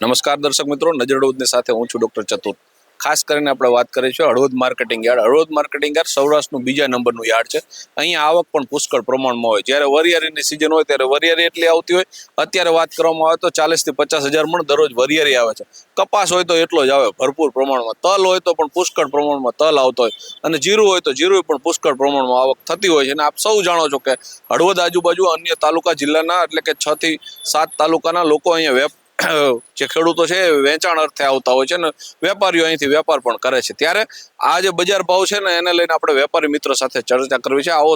નમસ્કાર દર્શક મિત્રો, નજર હળવદની સાથે હું છું ડૉક્ટર ચતુર. ખાસ કરીને આપણે વાત કરીએ છીએ Halvad marketing yard. Halvad marketing yard સૌરાષ્ટ્રનું બીજા નંબરનું યાર્ડ છે. અહીંયા આવક પણ પુષ્કળ પ્રમાણમાં હોય. જ્યારે વરિયારીની સિઝન હોય, ત્યારે વરિયારી એટલી આવતી હોય. અત્યારે વાત કરવામાં આવે તો ચાલીસથી પચાસ હજાર મણ દરરોજ વરિયારી આવે છે. કપાસ હોય તો એટલો જ આવે, ભરપૂર પ્રમાણમાં. તલ હોય તો પણ પુષ્કળ પ્રમાણમાં તલ આવતો હોય. અને જીરું હોય તો જીરું પણ પુષ્કળ પ્રમાણમાં આવક થતી હોય છે. અને આપ સૌ જાણો છો કે હળવદ આજુબાજુ અન્ય તાલુકા જિલ્લાના એટલે કે છથી સાત તાલુકાના લોકો અહીંયા વેપ જે ખેડૂતો છે વેચાણ અર્થે આવતા હોય છે ને વેપારીઓ અહીંથી વેપાર પણ કરે છે. ત્યારે આ જે બજાર ભાવ છે ને એને લઈને આપણે વેપારી મિત્રો સાથે ચર્ચા કરવી છે. આવો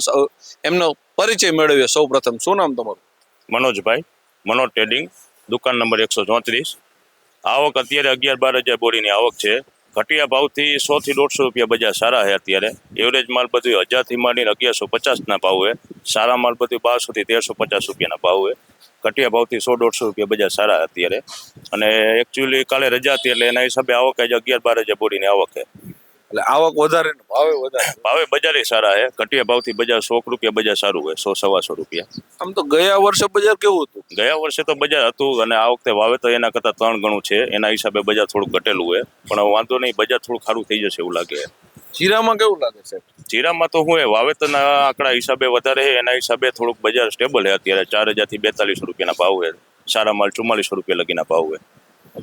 એમનો પરિચય મેળવીએ સૌ પ્રથમ શું નામ તમારું? મનોજભાઈ મનોજ ટ્રેડિંગ દુકાન નંબર એકસો ચોત્રીસ. આવક અત્યારે અગિયાર બાર હજાર બોરીની આવક છે. ઘટિયા ભાવથી સો થી દોઢસો રૂપિયા બજાર સારા છે અત્યારે. એવરેજ માલ બધું હજારથી માંડીને અગિયારસો પચાસના ભાવ છે. સારા માલ બધું બારસોથી તેરસો પચાસ રૂપિયાના ભાવ છે. ઘટિયા ભાવથી સો દોઢસો રૂપિયા બજાર સારા અત્યારે. અને એકચ્યુઅલી કાલે રજા હતી એટલે એના હિસાબે આવક આજે અગિયાર બાર હજાર બોરીની આવક છે. એટલે આવક વધારે ભાવે વધારે? ભાવે બજારે સારા છે. ઘટિયા ભાવથી બજાર સો રૂપિયા બજાર સારું હોય સો સવાસો રૂપિયા. આમ તો ગયા વર્ષે બજાર કેવું હતું? ગયા વર્ષે તો બજાર હતું અને આ વખતે વાવેતર એના કરતાં ત્રણ ગણું છે. એના હિસાબે બજાર થોડું ઘટેલું હોય પણ વાંધો નહીં બજાર થોડું ખારું થઈ જશે એવું લાગે જીરામાં કેવું લાગે છે? જીરામાં તો હું એ વાવેતરના આંકડા હિસાબે વધારે છે એના હિસાબે થોડુંક બજાર સ્ટેબલ છે અત્યારે. ચાર હજારથી બેતાલીસ રૂપિયાના ભાવ છે. સારા માલ ચુમ્માલીસ રૂપિયા લગીના ભાવ છે.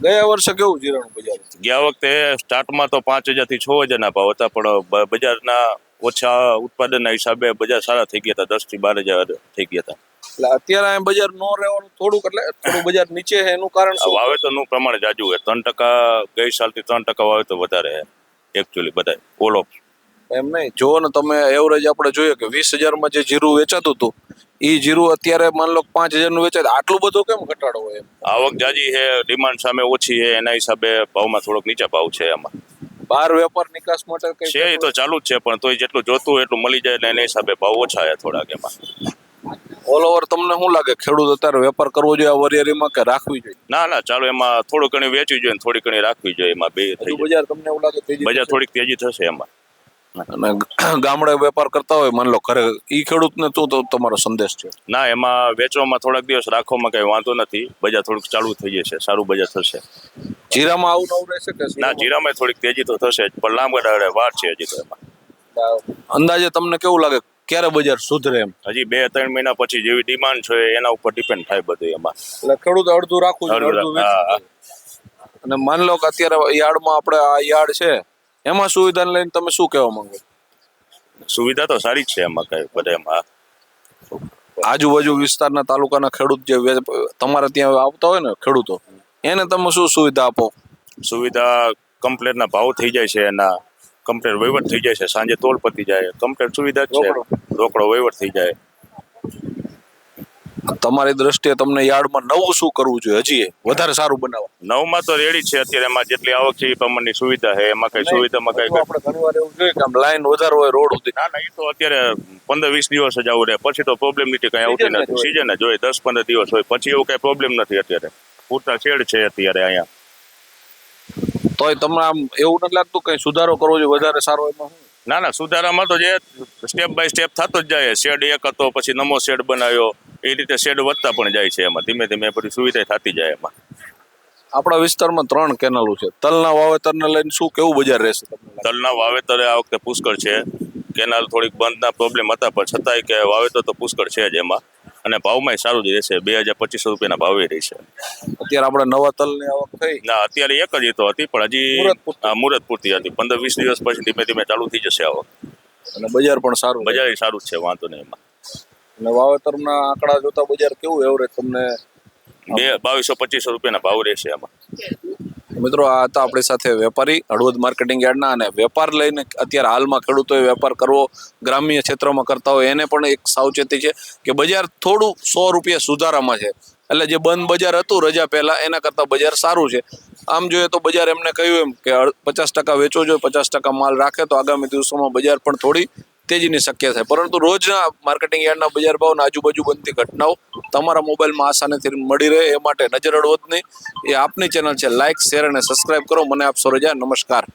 ગયા વર્ષે કેવું જીરાનું બજાર ગયા વખતે સ્ટાર્ટમાં તો પાંચ હજારથી છ હજારના ભાવ હતા પણ બજારના ઓછા ઉત્પાદનના હિસાબે બજાર સારા થઈ ગયા હતા. દસથી બાર હજાર થઈ ગયા હતા. એટલે અત્યારે બજાર નો રહેવાનું થોડુંક એટલે થોડું બજાર નીચે છે એનું કારણ વાવેતરનું વાવેતરનું પ્રમાણ જાજુ છે. ત્રણ ટકા ગઈ સાલથી ત્રણ ટકા વાવેતર વધારે છે એકચ્યુઅલી બધા ઓલ ઓફ એમ નહીં. જો ને તમે એવરેજ આપણે જોઈએ કે વીસ હજારમાં જે જીરું વેચાતું હતું એ જીરું અત્યારે માન લો પાંચ હજારનું વેચાય આટલું બધું કેમ ઘટાડો હોય આવક જાજી છે ડિમાન્ડ સામે ઓછી છે એના હિસાબે ભાવમાં થોડોક નીચા ભાવ છે એમાં બહાર વેપાર નિકાસ માટે છે એ તો ચાલુ જ છે પણ તોય જેટલું જોતું એટલું મળી જાય એટલે એના હિસાબે ભાવ ઓછા છે થોડાક એમાં. ઓલ ઓવર તમને શું લાગે? ખેડૂત અત્યારે વેપાર કરવો જોઈએ આ વરિયાળીમાં કે રાખવી જોઈએ? ના ના ચાલો એમાં થોડું ઘણી વેચવી જોઈએ થોડી ઘણી રાખવી જોઈએ એમાં બે બજાર તમને એવું લાગે બજાર થોડીક તેજી થશે એમાં. અને ગામડે વેપાર કરતા હોય માની લો ઘરે ઈ ખેડૂતને શું તો તમારો સંદેશ છે? ના એમાં વેચવામાં થોડાક દિવસ રાખવામાં કઈ વાંધો નથી. બજાર થોડુંક ચાલુ થઈ જશે સારું બજાર થશે. જીરામાં આવું નવું રહેશે કે ના જીરામાં થોડીક તેજી તો થશે જ પણ લાંબા ગાળે વાર છે હજી તો એમાં. અંદાજે તમને કેવું લાગે ક્યારે બજાર સુધરે એમ? હજી બે ત્રણ મહિના પછી જેવી ડિમાન્ડ છે એના ઉપર ડિપેન્ડ થાય બધું એમાં. એટલે ખેડૂત અડધું રાખવું. અને માની લો કે અત્યારે યાર્ડમાં આપણે આ યાર્ડ છે એમાં સુવિધાને લઈને તમે શું કહેવા માંગો? સુવિધા તો સારી જ છે એમાં કઈ બધા એમાં. આજુબાજુ વિસ્તારના તાલુકાના ખેડૂત જે તમારે ત્યાં આવતા હોય ને ખેડૂતો એને તમે શું સુવિધા આપો? સુવિધા કમ્પ્લેટના ભાવ થઈ જાય છે એના. કમ્પ્લેટ વહીવટ થઈ જાય છે. સાંજે તોલ પતી જાય. કમ્પ્લેટ સુવિધા જ છે. રોકડો વહીવટ થઈ જાય. તમારી દ્રષ્ટિએ તમને યાર્ડમાં નવું શું કરવું જોઈએ? હજી વધારે સારું બનાવવા નવમાં તો રેડી છે. અત્યારે એમાં જેટલી આવક છે એ પ્રમાણની સુવિધા છે. એમાં કઈ સુવિધામાં કઈ આપણે ઘણીવાર એવું જોઈએ કે આમ લાઈન વધારે હોય રોડ સુધી. ના ના એ તો અત્યારે પંદર વીસ દિવસ જ આવું રહે. પછી તો પ્રોબ્લેમ નથી કઈ આવતી નથી. સિઝન જ હોય. દસ પંદર દિવસ હોય. પછી એવું કઈ પ્રોબ્લેમ નથી અત્યારે. પૂરતા શેડ છે અત્યારે અહીંયા. તોય તમને આમ એવું નથી લાગતું કઈ સુધારો કરવો જોઈએ વધારે સારો એમાં ના ના સુધારામાં તો જે સ્ટેપ બાય સ્ટેપ થતો જ જાય. શેડ એક હતો પછી નમો શેડ બનાવ્યો. એ રીતે શેડ વધતા પણ જાય છે એમાં. ધીમે ધીમે બધી સુવિધા થતી જાય એમાં. આપણા વિસ્તારમાં ત્રણ કેનાલો છે. તલના વાવેતરને લઈને શું કેવું બજાર રહેશે? તલના વાવેતરે આ વખતે પુષ્કળ છે. કેનાલ થોડીક બંધના પ્રોબ્લેમ હતા પણ છતાંય કે વાવેતર તો પુષ્કળ છે જ એમાં. અને ભાવમાં સારું જ રહેશે. બે હજાર પચીસો રૂપિયાના ભાવે રહેશે અત્યારે આપણે નવા તલની આવક થઈ. ના અત્યારે એક જ તો હતી પણ હજી મુહૂર્ત પૂરતી. હતી. પંદર વીસ દિવસ પછી ધીમે ધીમે ચાલુ થઈ જશે આવક. અને બજાર પણ સારું બજાર સારું જ છે વાંધો નહીં એમાં. અને વાવેતરના આંકડા જોતા બજાર કેવું એવરેજ તમને? બે બાવીસો પચીસો રૂપિયાના ભાવ રહેશે એમાં મિત્રો આ હતા આપણી સાથે વેપારી હળવદ માર્કેટિંગ યાર્ડના અને વેપાર લઈને અત્યારે હાલમાં ખેડૂતોએ વેપાર કરવો ગ્રામ્ય ક્ષેત્રમાં કરતા હોય એને પણ એક સાવચેતી છે કે બજાર થોડું સો રૂપિયા સુધારામાં છે. એટલે જે બંધ બજાર હતું રજા પહેલા એના કરતાં બજાર સારું છે. આમ જોઈએ તો બજાર એમને કહ્યું એમ કે પચાસ ટકા વેચવો જોઈએ પચાસ ટકા માલ રાખે તો આગામી દિવસોમાં બજાર પણ થોડી તેજીની શક્ય છે પરંતુ રોજના માર્કેટિંગ યાર્ડના બજાર ભાવના આજુબાજુ બનતી ઘટનાઓ તમારા મોબાઈલમાં આસાનીથી મળી રહે. એ માટે નજર હળવદની એ આપની ચેનલ છે. લાઇક શેર અને સબસ્ક્રાઇબ કરો. મને આપશો રજા. નમસ્કાર.